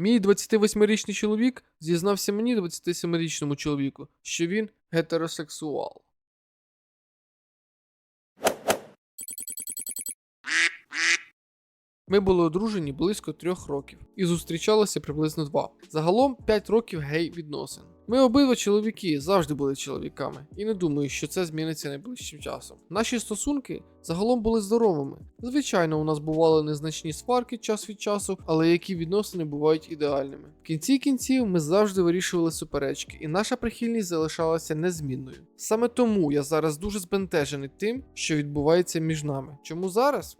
Мій 28-річний чоловік зізнався мені 27-річному чоловіку, що він гетеросексуал. Ми були одружені близько трьох років і зустрічалися приблизно два. Загалом 5 років гей відносин. Ми обидва чоловіки завжди були чоловіками, і не думаю, що це зміниться найближчим часом. Наші стосунки загалом були здоровими. Звичайно, у нас бували незначні сварки час від часу, але які відносини бувають ідеальними. В кінці кінців ми завжди вирішували суперечки, і наша прихильність залишалася незмінною. Саме тому я зараз дуже збентежений тим, що відбувається між нами. Чому зараз?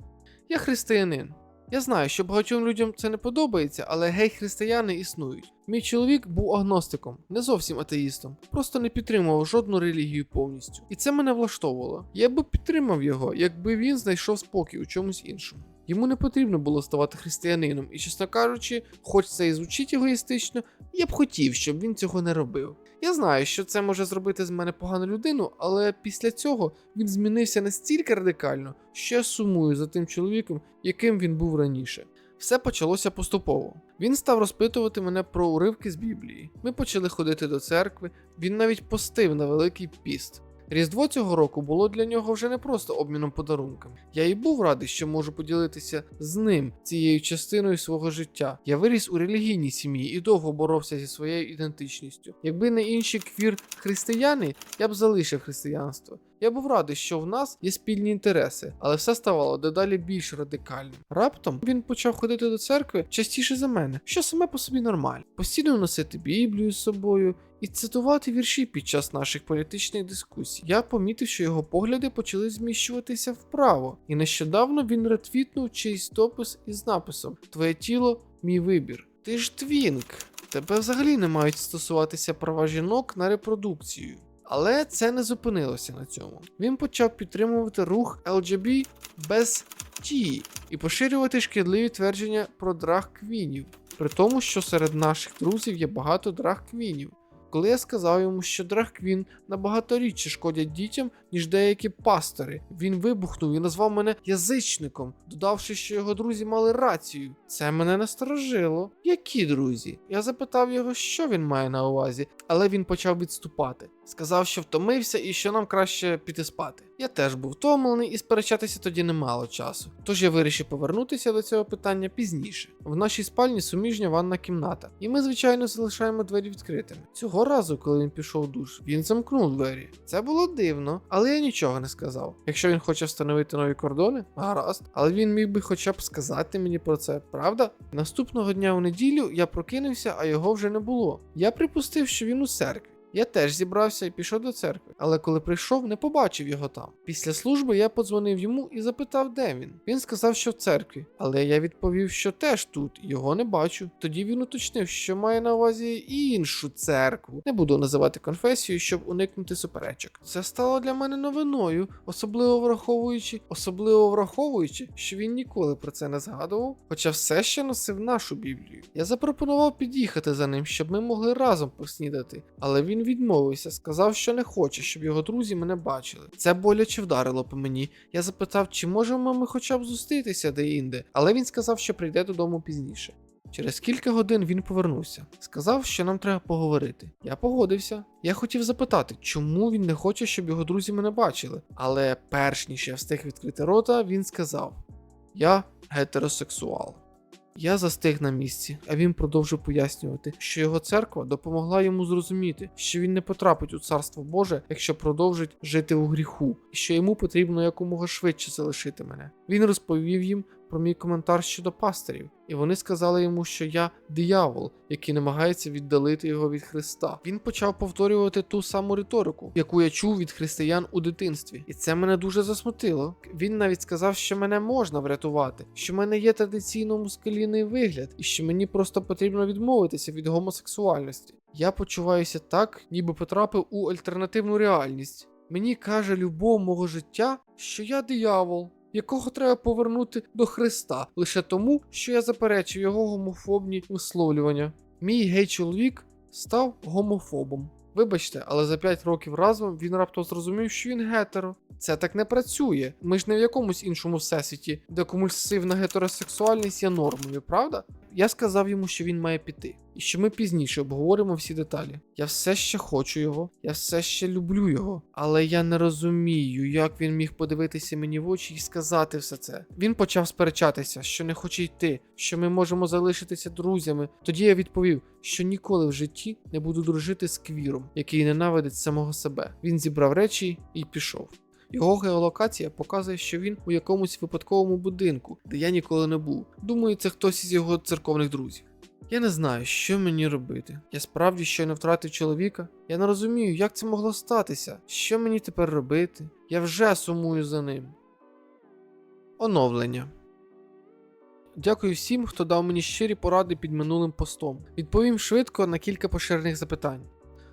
Я християнин. Я знаю, що багатьом людям це не подобається, але гей-християни існують. Мій чоловік був агностиком, не зовсім атеїстом, просто не підтримував жодну релігію повністю. І це мене влаштовувало. Я би підтримав його, якби він знайшов спокій у чомусь іншому. Йому не потрібно було ставати християнином, і, чесно кажучи, хоч це і звучить егоїстично, я б хотів, щоб він цього не робив. Я знаю, що це може зробити з мене погану людину, але після цього він змінився настільки радикально, що я сумую за тим чоловіком, яким він був раніше. Все почалося поступово. Він став розпитувати мене про уривки з Біблії. Ми почали ходити до церкви, він навіть постив на Великий піст. Різдво цього року було для нього вже не просто обміном подарунками. Я і був радий, що можу поділитися з ним цією частиною свого життя. Я виріс у релігійній сім'ї і довго боровся зі своєю ідентичністю. Якби не інші квір-християни, я б залишив християнство. Я був радий, що в нас є спільні інтереси, але все ставало дедалі більш радикальним. Раптом він почав ходити до церкви частіше за мене, що саме по собі нормально. Постійно носити Біблію з собою і цитувати вірші під час наших політичних дискусій. Я помітив, що його погляди почали зміщуватися вправо, і нещодавно він ретвітнув чийсь допис із написом Твоє тіло, мій вибір. Ти ж твінк. Тебе взагалі не мають стосуватися права жінок на репродукцію. Але це не зупинилося на цьому. Він почав підтримувати рух LGB без Ті і поширювати шкідливі твердження про драг-квінів, при тому, що серед наших друзів є багато драг-квінів. Коли я сказав йому, що драхквін набагато рідше шкодять дітям, ніж деякі пастори, він вибухнув і назвав мене язичником, додавши, що його друзі мали рацію. Це мене насторожило. Які друзі? Я запитав його, що він має на увазі, але він почав відступати. Сказав, що втомився і що нам краще піти спати. Я теж був втомлений і сперечатися тоді не мало часу. Тож я вирішив повернутися до цього питання пізніше. В нашій спальні суміжня ванна кімната, і ми, звичайно, залишаємо двері відкритими. Цього разу, коли він пішов душ, він замкнув двері. Це було дивно, але я нічого не сказав. Якщо він хоче встановити нові кордони, гаразд, але він міг би хоча б сказати мені про це, правда? Наступного дня у неділю я прокинувся, а його вже не було. Я припустив, що він у церкві. Я теж зібрався і пішов до церкви, але коли прийшов, не побачив його там. Після служби я подзвонив йому і запитав, де він. Він сказав, що в церкві, але я відповів, що теж тут, його не бачу. Тоді він уточнив, що має на увазі іншу церкву. Не буду називати конфесію, щоб уникнути суперечок. Це стало для мене новиною, особливо враховуючи, особливо враховуючи, що він ніколи про це не згадував, хоча все ще носив нашу Біблію. Я запропонував під'їхати за ним, щоб ми могли разом поснідати, але він відмовився, сказав, що не хоче, щоб його друзі мене бачили. Це боляче вдарило по мені. Я запитав, чи можемо ми хоча б зустрітися де-інде, але він сказав, що прийде додому пізніше. Через кілька годин він повернувся. Сказав, що нам треба поговорити. Я погодився. Я хотів запитати, чому він не хоче, щоб його друзі мене бачили. Але перш ніж я встиг відкрити рота, він сказав: Я гетеросексуал. Я застиг на місці, а він продовжив пояснювати, що його церква допомогла йому зрозуміти, що він не потрапить у царство Боже, якщо продовжить жити у гріху, і що йому потрібно якомога швидше залишити мене. Він розповів їм про мій коментар щодо пастирів, і вони сказали йому, що я диявол, який намагається віддалити його від Христа. Він почав повторювати ту саму риторику, яку я чув від християн у дитинстві, і це мене дуже засмутило. Він навіть сказав, що мене можна врятувати, що в мене є традиційно мускулінний вигляд, і що мені просто потрібно відмовитися від гомосексуальності. Я почуваюся так, ніби потрапив у альтернативну реальність. Мені каже любов мого життя, що я диявол, якого треба повернути до Христа лише тому, що я заперечив його гомофобні висловлювання. Мій гей-чоловік став гомофобом. Вибачте, але за 5 років разом він раптом зрозумів, що він гетеро. Це так не працює. Ми ж не в якомусь іншому всесвіті, де компульсивна гетеросексуальність є нормою, правда? Я сказав йому, що він має піти, і що ми пізніше обговоримо всі деталі. Я все ще хочу його, я все ще люблю його, але я не розумію, як він міг подивитися мені в очі і сказати все це. Він почав сперечатися, що не хоче йти, що ми можемо залишитися друзями. Тоді я відповів, що ніколи в житті не буду дружити з квіром, який ненавидить самого себе. Він зібрав речі і пішов. Його геолокація показує, що він у якомусь випадковому будинку, де я ніколи не був. Думаю, це хтось із його церковних друзів. Я не знаю, що мені робити. Я справді щойно втратив чоловіка. Я не розумію, як це могло статися. Що мені тепер робити? Я вже сумую за ним. Оновлення. Дякую всім, хто дав мені щирі поради під минулим постом. Відповім швидко на кілька поширених запитань.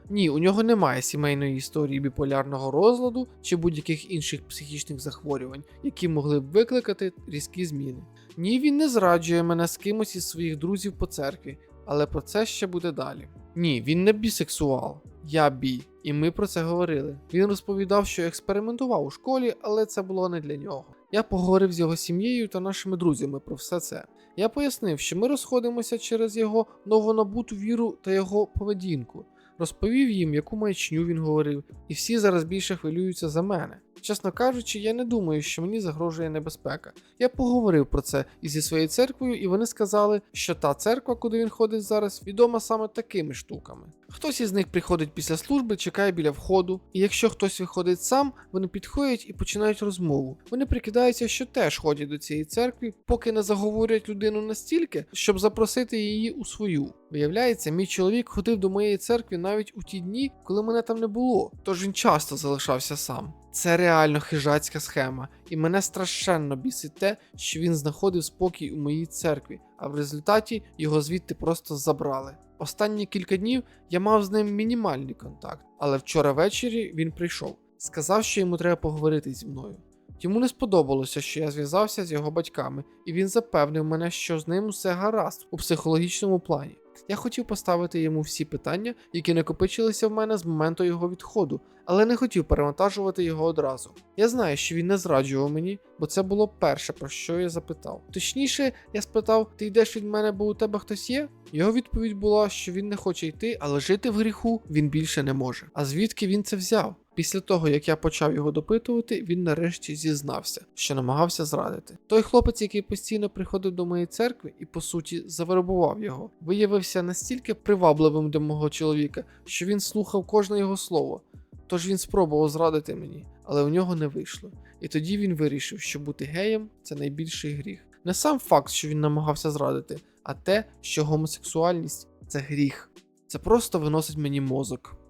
Ні, у нього немає сімейної історії біполярного розладу чи будь-яких інших психічних захворювань, які могли б викликати різкі зміни. Ні, він не зраджує мене з кимось із своїх друзів по церкві, але про це ще буде далі. Ні, він не бісексуал, я бі, і ми про це говорили. Він розповідав, що експериментував у школі, але це було не для нього. Я поговорив з його сім'єю та нашими друзями про все це. Я пояснив, що ми розходимося через його новонабуту віру та його поведінку. Розповів їм, яку маячню він говорив, і всі зараз більше хвилюються за мене. Чесно кажучи, я не думаю, що мені загрожує небезпека. Я поговорив про це і зі своєю церквою, і вони сказали, що та церква, куди він ходить зараз, відома саме такими штуками. Хтось із них приходить після служби, чекає біля входу, і якщо хтось виходить сам, вони підходять і починають розмову. Вони прикидаються, що теж ходять до цієї церкви, поки не заговорять людину настільки, щоб запросити її у свою. Виявляється, мій чоловік ходив до моєї церкви навіть у ті дні, коли мене там не було, тож він часто залишався сам. Це реально хижацька схема, і мене страшенно бісить те, що він знаходив спокій у моїй церкві, а в результаті його звідти просто забрали. Останні кілька днів я мав з ним мінімальний контакт, але вчора ввечері він прийшов, сказав, що йому треба поговорити зі мною. Йому не сподобалося, що я зв'язався з його батьками, і він запевнив мене, що з ним усе гаразд у психологічному плані. Я хотів поставити йому всі питання, які накопичилися в мене з моменту його відходу, але не хотів перевантажувати його одразу. Я знаю, що він не зраджував мені, бо це було перше, про що я запитав. Точніше, я спитав: ти йдеш від мене, бо у тебе хтось є? Його відповідь була, що він не хоче йти, але жити в гріху він більше не може. А звідки він це взяв? Після того, як я почав його допитувати, він нарешті зізнався, що намагався зрадити. Той хлопець, який постійно приходив до моєї церкви і, по суті, завербував його, виявився настільки привабливим для мого чоловіка, що він слухав кожне його слово. Тож він спробував зрадити мені, але у нього не вийшло. І тоді він вирішив, що бути геєм це найбільший гріх. Не сам факт, що він намагався зрадити, а те, що гомосексуальність це гріх. Це просто виносить мені мозок.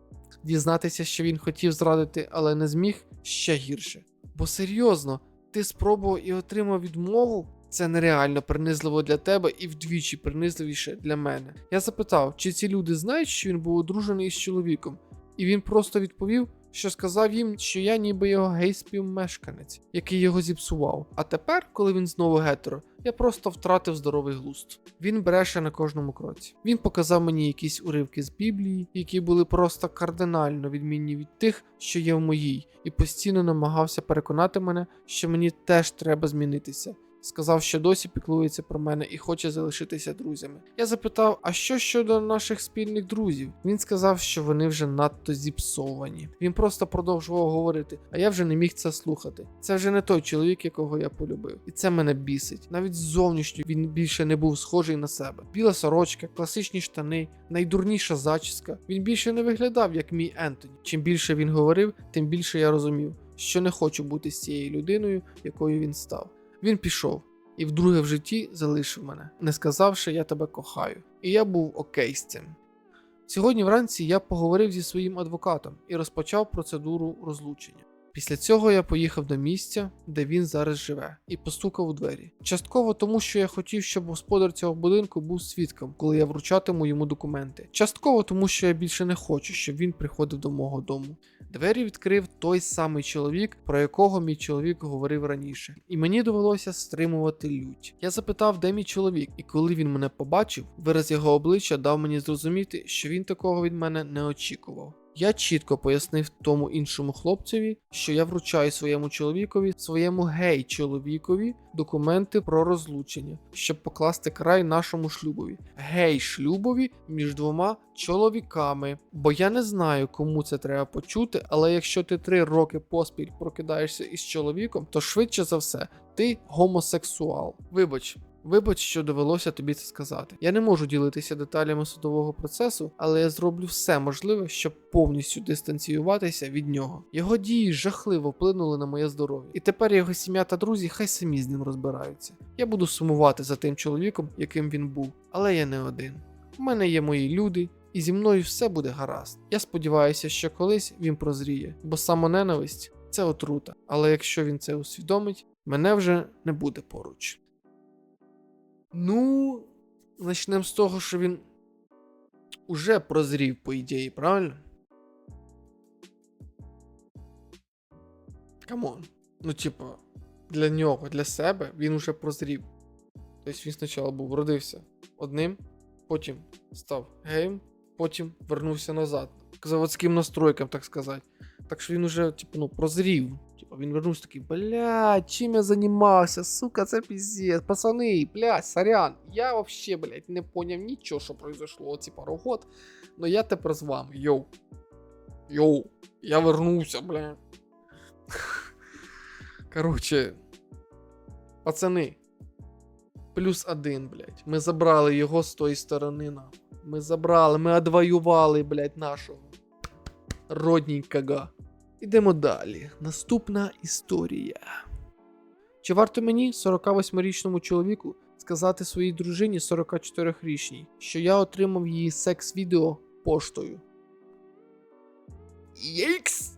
Дізнатися, що він хотів зрадити, але не зміг ще гірше. Бо серйозно, ти спробував і отримав відмову? Це нереально принизливо для тебе і вдвічі принизливіше для мене. Я запитав, чи ці люди знають, що він був одружений із чоловіком, і він просто відповів, що сказав їм, що я ніби його гей-співмешканець, який його зіпсував. А тепер, коли він знову гетеро, я просто втратив здоровий глузд. Він бреше на кожному кроці. Він показав мені якісь уривки з Біблії, які були просто кардинально відмінні від тих, що є в моїй, і постійно намагався переконати мене, що мені теж треба змінитися. Сказав, що досі піклується про мене і хоче залишитися друзями. Я запитав, а що щодо наших спільних друзів? Він сказав, що вони вже надто зіпсовані. Він просто продовжував говорити, а я вже не міг це слухати. Це вже не той чоловік, якого я полюбив, і це мене бісить. Навіть зовнішньо він більше не був схожий на себе. Біла сорочка, класичні штани, найдурніша зачіска. Він більше не виглядав як мій Ентоні. Чим більше він говорив, тим більше я розумів, що не хочу бути з цією людиною, якою він став. Він пішов і вдруге в житті залишив мене, не сказавши, я тебе кохаю. І я був окей з цим. Сьогодні вранці я поговорив зі своїм адвокатом і розпочав процедуру розлучення. Після цього я поїхав до місця, де він зараз живе, і постукав у двері. Частково тому, що я хотів, щоб господар цього будинку був свідком, коли я вручатиму йому документи. Частково тому, що я більше не хочу, щоб він приходив до мого дому. Двері відкрив той самий чоловік, про якого мій чоловік говорив раніше, і мені довелося стримувати лють. Я запитав, де мій чоловік, і коли він мене побачив, вираз його обличчя дав мені зрозуміти, що він такого від мене не очікував. Я чітко пояснив тому іншому хлопцеві, що я вручаю своєму чоловікові, своєму гей-чоловікові документи про розлучення, щоб покласти край нашому шлюбові. Гей-шлюбові між двома чоловіками. Бо я не знаю, кому це треба почути, але якщо ти три роки поспіль прокидаєшся із чоловіком, то швидше за все ти гомосексуал. Вибач. Вибач, що довелося тобі це сказати. Я не можу ділитися деталями судового процесу, але я зроблю все можливе, щоб повністю дистанціюватися від нього. Його дії жахливо вплинули на моє здоров'я, і тепер його сім'я та друзі хай самі з ним розбираються. Я буду сумувати за тим чоловіком, яким він був, але я не один. У мене є мої люди, і зі мною все буде гаразд. Я сподіваюся, що колись він прозріє, бо самоненависть це отрута. Але якщо він це усвідомить, мене вже не буде поруч. Ну, почнемо з того, що він уже прозрів, по ідеї, правильно? Камон. Ну, типа, для нього, для себе він уже прозрів. Тобто він спочатку був родився одним, потім став геєм, потім вернувся назад. К заводським настройкам, так сказати. Так що він уже, типу, ну, прозрів. Він вернувся такий, блядь, чим я займався, сука, це піздець, пацани, блядь, сорян. Я вообще, блядь, не поняв нічого, що произошло оці пару год. Но я тепер з вами, йоу. Йоу, я вернувся, блядь. Короче, пацани, плюс один, блядь. Ми забрали його з тої сторони, нахуй. Ми забрали, ми одвоювали, блядь, нашого родненького. Ідемо далі. Наступна історія. Чи варто мені, 48-річному чоловіку, сказати своїй дружині 44-річній, що я отримав її секс-відео поштою? Єкс!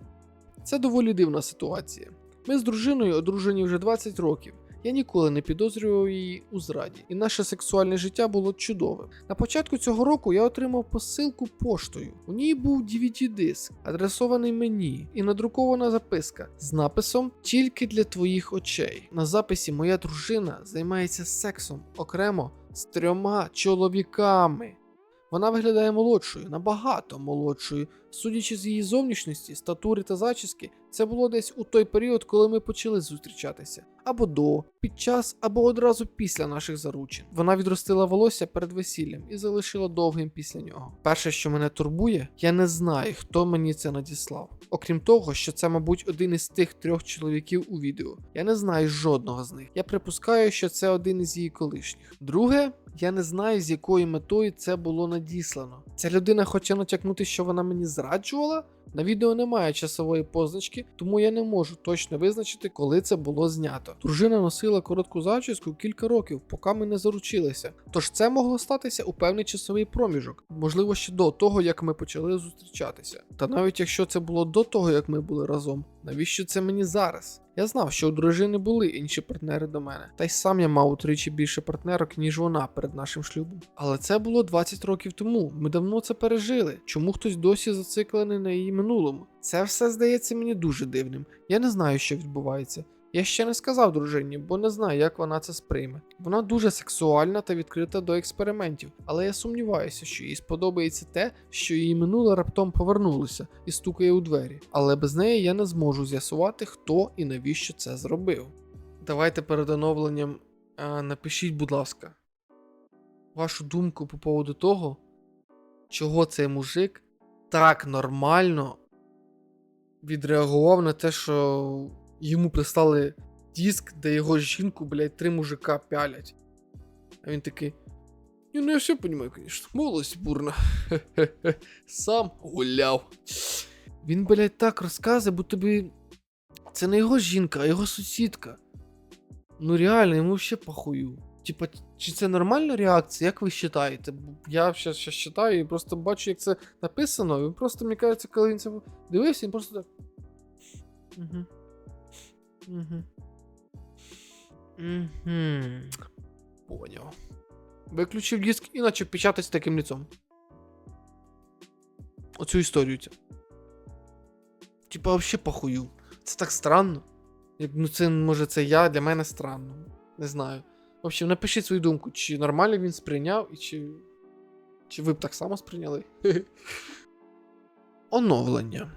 Це доволі дивна ситуація. Ми з дружиною одружені вже 20 років. Я ніколи не підозрював її у зраді, і наше сексуальне життя було чудовим. На початку цього року я отримав посилку поштою. У ній був DVD-диск, адресований мені, і надрукована записка з написом Тільки для твоїх очей. На записі моя дружина займається сексом окремо з трьома чоловіками. Вона виглядає молодшою, набагато молодшою. Судячи з її зовнішності, статури та зачіски, це було десь у той період, коли ми почали зустрічатися, або до, під час, або одразу після наших заручин. Вона відростила волосся перед весіллям і залишила довгим після нього. Перше, що мене турбує, я не знаю, хто мені це надіслав. Окрім того, що це, мабуть, один із тих трьох чоловіків у відео. Я не знаю жодного з них. Я припускаю, що це один із її колишніх. Друге, я не знаю, з якою метою це було надіслано. Ця людина хоче натякнути, що вона мені зраджувала. На відео немає часової позначки, тому я не можу точно визначити, коли це було знято. Дружина носила коротку зачіску кілька років, поки ми не заручилися. Тож це могло статися у певний часовий проміжок, можливо, ще до того, як ми почали зустрічатися. Та навіть якщо це було до того, як ми були разом, навіщо це мені зараз? Я знав, що у дружини були інші партнери до мене, та й сам я мав утричі більше партнерок, ніж вона перед нашим шлюбом. Але це було 20 років тому. Ми давно це пережили. Чому хтось досі зациклений на її минулому? Це все здається мені дуже дивним. Я не знаю, що відбувається. Я ще не сказав дружині, бо не знаю, як вона це сприйме. Вона дуже сексуальна та відкрита до експериментів, але я сумніваюся, що їй сподобається те, що її минуле раптом повернулося і стукає у двері. Але без неї я не зможу з'ясувати, хто і навіщо це зробив. Давайте перед оновленням а, напишіть, будь ласка, вашу думку по поводу того, чого цей мужик так нормально відреагував на те, що йому прислали диск, де його жінку, блядь, три мужика пялять. А він такий. Ні, ну я все понимаю, конечно. Молодость бурна. Сам гуляв. Він, блядь, так розказує, бо тобі. Це не його жінка, а його сусідка. Ну реально, йому взагалі похую. Типа, чи це нормальна реакція, як ви вважаєте? Я зараз читаю і просто бачу, як це написано. Він просто, мені кажеться, коли він це дивився, він просто так. Угу. Угу. Угу. Поняв. Виключив диск і почав печатати таким лицом. Оцю історію. Типа, вообще похую. Це так странно. Ну, це, може, це я, для мене странно. Не знаю. В общем, напишіть свою думку, чи нормально він сприйняв, і чи. Чи ви б так само сприйняли? Оновлення.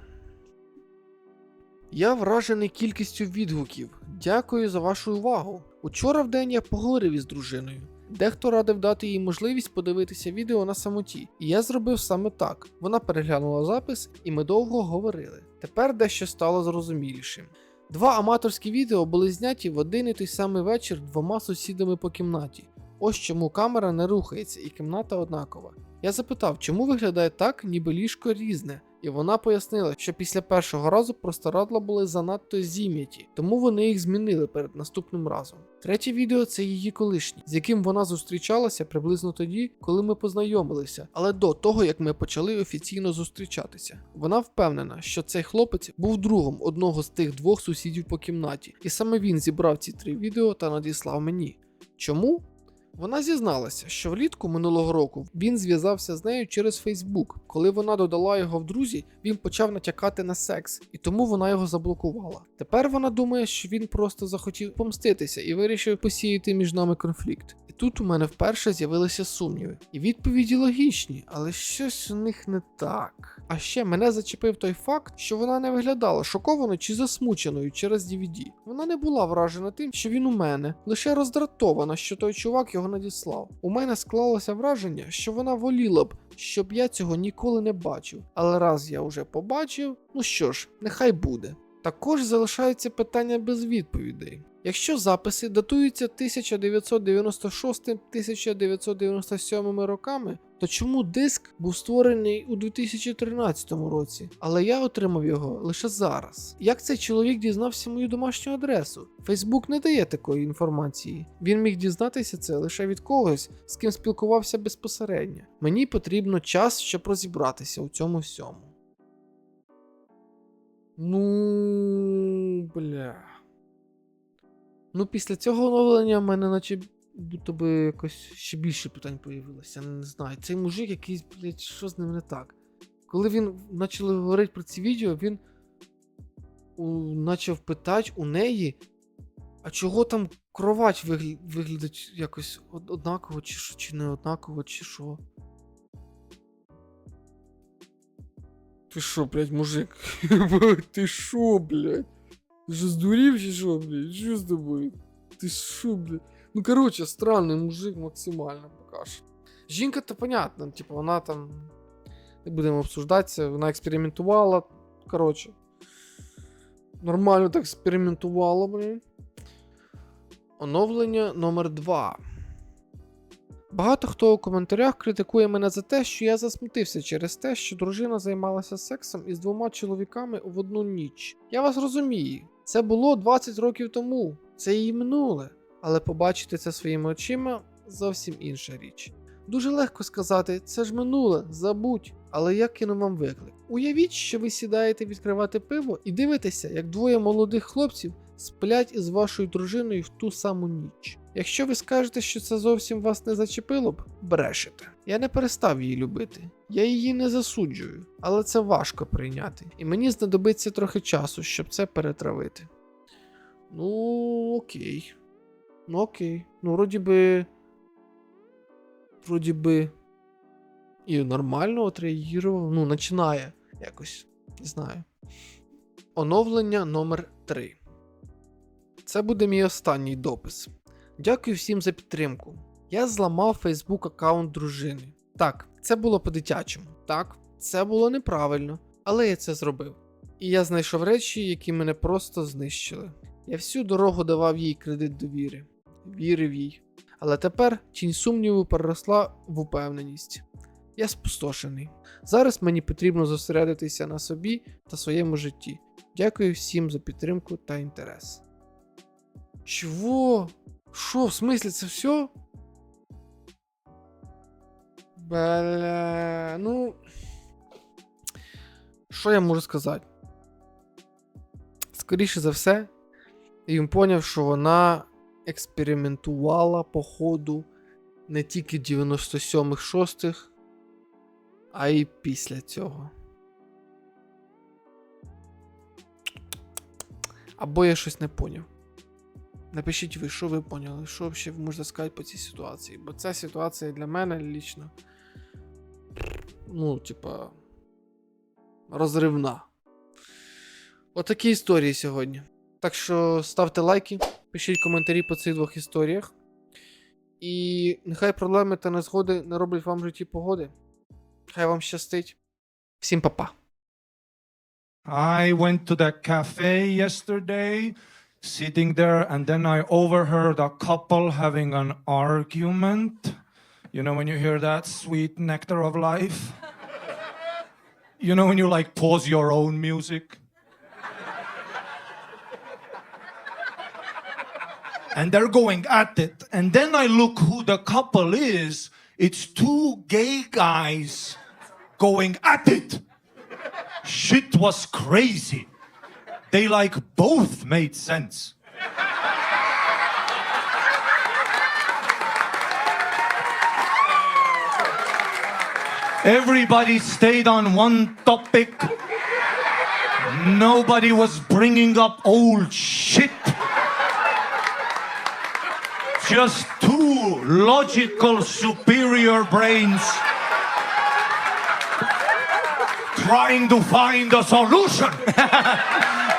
Я вражений кількістю відгуків. Дякую за вашу увагу. Учора в день я поговорив із дружиною. Дехто радив дати їй можливість подивитися відео на самоті, і я зробив саме так. Вона переглянула запис, і ми довго говорили. Тепер дещо стало зрозумілішим. Два аматорські відео були зняті в один і той самий вечір двома сусідами по кімнаті. Ось чому камера не рухається і кімната однакова. Я запитав, чому виглядає так, ніби ліжко різне, і вона пояснила, що після першого разу простирадла були занадто зім'яті, тому вони їх змінили перед наступним разом. Третє відео це її колишній, з яким вона зустрічалася приблизно тоді, коли ми познайомилися, але до того як ми почали офіційно зустрічатися. Вона впевнена, що цей хлопець був другом одного з тих двох сусідів по кімнаті, і саме він зібрав ці три відео та надіслав мені. Чому? Вона зізналася, що влітку минулого року він зв'язався з нею через Фейсбук. Коли вона додала його в друзі, він почав натякати на секс, і тому вона його заблокувала. Тепер вона думає, що він просто захотів помститися і вирішив посіяти між нами конфлікт. І тут у мене вперше з'явилися сумніви. І відповіді логічні, але щось у них не так. А ще мене зачепив той факт, що вона не виглядала шокованою чи засмученою через DVD. Вона не була вражена тим, що він у мене, лише роздратована, що той чувак його надіслав. У мене склалося враження, що вона воліла б, щоб я цього ніколи не бачив. Але раз я вже побачив, ну що ж, нехай буде. Також залишається питання без відповідей. Якщо записи датуються 1996-1997 роками, то чому диск був створений у 2013 році, але я отримав його лише зараз? Як цей чоловік дізнався мою домашню адресу? Фейсбук не дає такої інформації. Він міг дізнатися це лише від когось, з ким спілкувався безпосередньо. Мені потрібно час, щоб розібратися у цьому всьому. Ну, бля. Ну, після цього оновлення в мене наче будто би якось ще більше питань появилося. Я не знаю. Цей мужик якийсь, блядь, що з ним не так. Коли він почали говорити про ці відео, він почав питати у неї, а чого там кровать вигля... виглядить якось однаково, чи, що, чи не однаково, чи що. Ти що, блядь, мужик? Ти що, блядь? Що здурів чи що, блядь? Що з тобою? Ти що, блядь? Ну, короче, странний мужик максимально поки що. Жінка, то понятно, типу, вона там. Не будемо обсуждатися, вона експериментувала. Короче. Нормально так експериментувала, блін. Оновлення номер 2. Багато хто у коментарях критикує мене за те, що я засмутився через те, що дружина займалася сексом із двома чоловіками в одну ніч. Я вас розумію, це було 20 років тому, це її минуле, але побачити це своїми очима зовсім інша річ. Дуже легко сказати, це ж минуле, забудь, але я кину вам виклик. Уявіть, що ви сідаєте відкривати пиво і дивитеся, як двоє молодих хлопців сплять із вашою дружиною в ту саму ніч. Якщо ви скажете, що це зовсім вас не зачепило б, брешете. Я не перестав її любити. Я її не засуджую, але це важко прийняти. І мені знадобиться трохи часу, щоб це перетравити. Ну, окей. Ну окей. Ну, вроді би. Вроді би. І нормально отреагував. Ну, починає якось. Не знаю. Оновлення номер 3 Це буде мій останній допис. Дякую всім за підтримку. Я зламав Facebook аккаунт дружини. Так, це було по-дитячому. Так, це було неправильно, але я це зробив. І я знайшов речі, які мене просто знищили. Я всю дорогу давав їй кредит довіри, вірив їй. Але тепер тінь сумніву переросла в упевненість. Я спустошений. Зараз мені потрібно зосередитися на собі та своєму житті. Дякую всім за підтримку та інтерес. Чого? Що, в смислі, це все? Бля, ну. Що я можу сказати? Скоріше за все, він поняв, що вона експериментувала по ходу не тільки 97-х 6 а й після цього. Або я щось не поняв. Напишіть ви, що ви поняли, що взагалі можете сказати по цій ситуації. Бо ця ситуація для мене лічно. Ну, типа. розривна. Отакі історії сьогодні. Так що ставте лайки, пишіть коментарі по цих двох історіях. І нехай проблеми та незгоди не роблять вам в житті погоди. Хай вам щастить. Всім па-па. I went to the cafe yesterday, sitting there, and then I overheard a couple having an argument. You know, when you hear that sweet nectar of life? you know, when you like pause your own music? and they're going at it. And then I look who the couple is. It's two gay guys going at it. Shit was crazy. They like both made sense. Everybody stayed on one topic. Nobody was bringing up old shit. Just two logical, superior brains trying to find a solution.